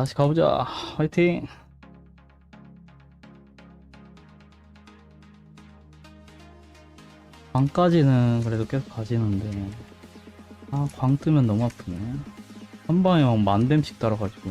다시 가보자. 화이팅! 광까지는 그래도 계속 가지는데, 아, 광 뜨면 너무 아프네. 한 방에 막 만댐씩 따라가지고.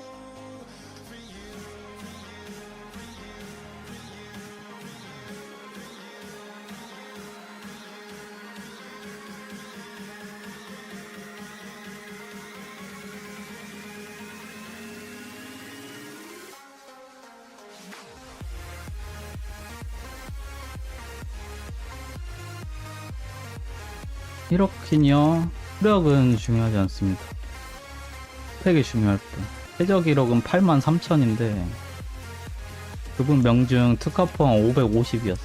이렇긴요. 수력은 중요하지 않습니다. 스펙이 중요할 뿐. 최저 기록은 83,000인데, 그분 명중 특화포항 550이었어.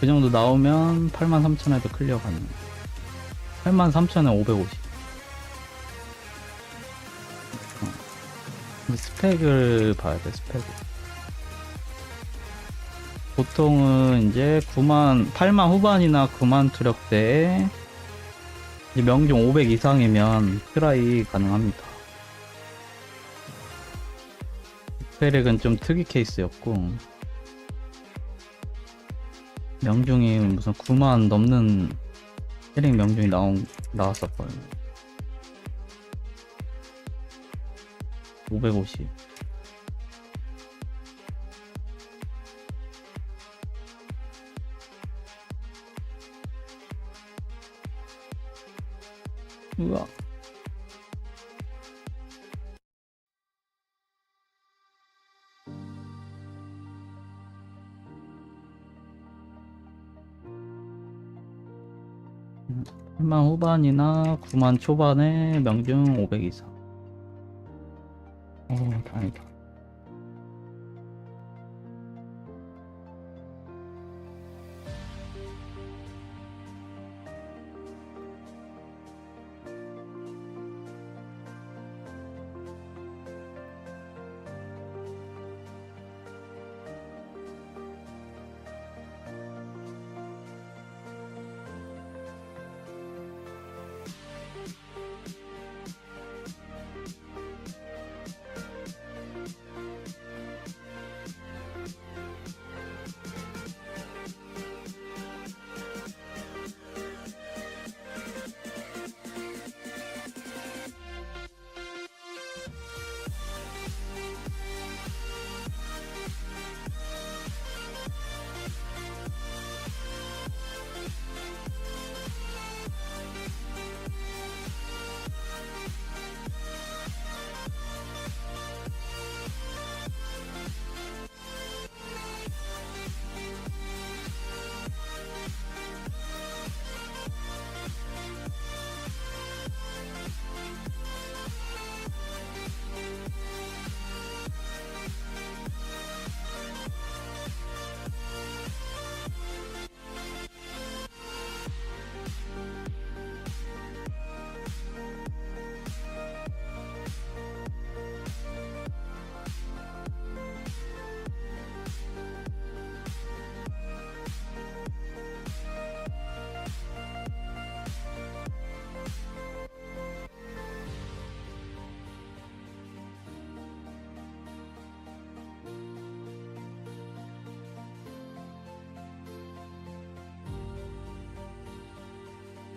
그 정도 나오면 83,000에도 클리어 가능. 83,000에 550. 어. 스펙을 봐야 돼, 스펙을. 보통은 이제 9만, 8만 후반이나 9만 투력대에 명중 500 이상이면 트라이 가능합니다. 페렉은 좀 특이 케이스였고 명중이 무슨 9만 넘는 페렉 명중이 나온, 나왔었거든요. 550. 우와. 음, 8만 후반이나 9만 초반에 명중 500 이상. 어, 다행이다.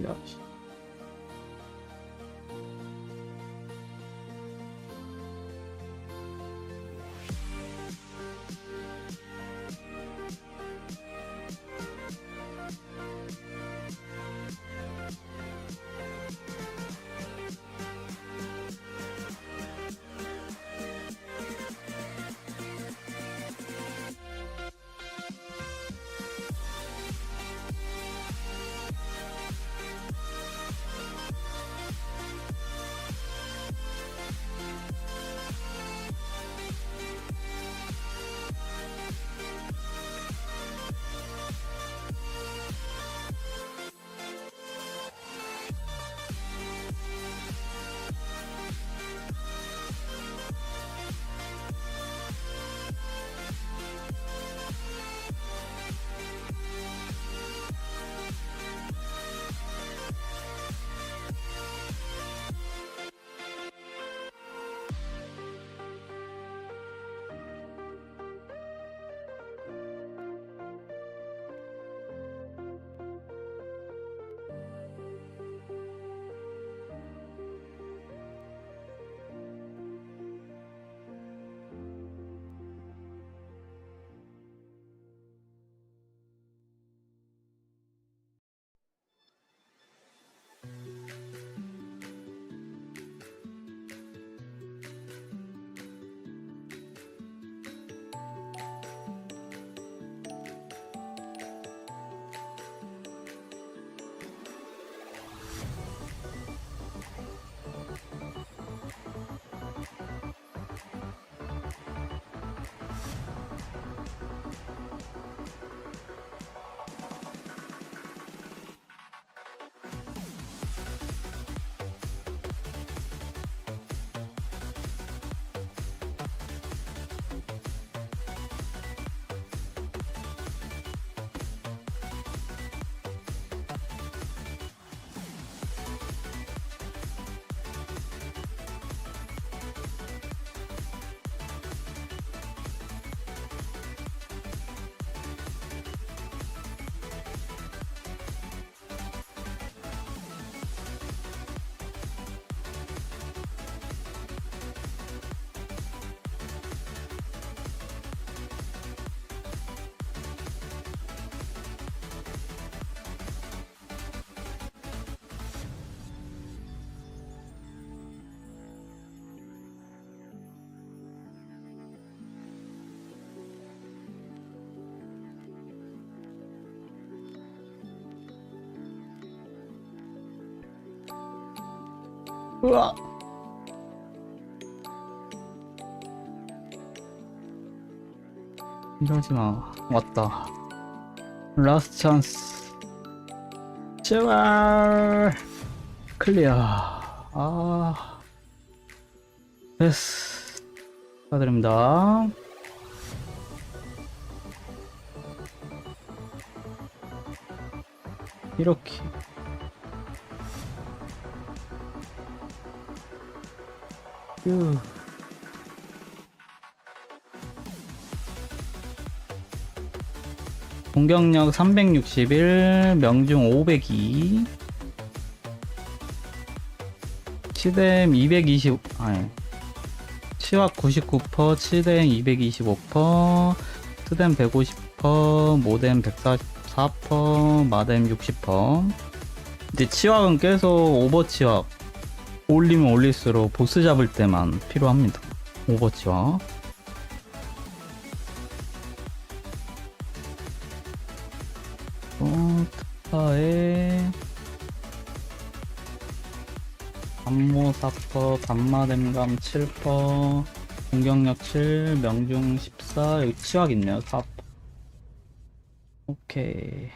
야, 씨. 으아! 이러지마. 왔다. 라스트 찬스 제발. 클리어. 아. 됐어 축하드립니다. 이렇게 휴. 공격력 361, 명중 502, 치댐 220, 아니, 치확 99%, 치댐 225%, 스댐 150%, 모뎀 144%, 마뎀 60%. 이제 치확은 계속 오버 치확 올리면 올릴수록 보스 잡을 때만 필요합니다. 오버치확. 어, 특파에 암모 4퍼, 감마댐감 7퍼, 공격력 7, 명중 14, 여기 치확 있네요, 4퍼. 오케이.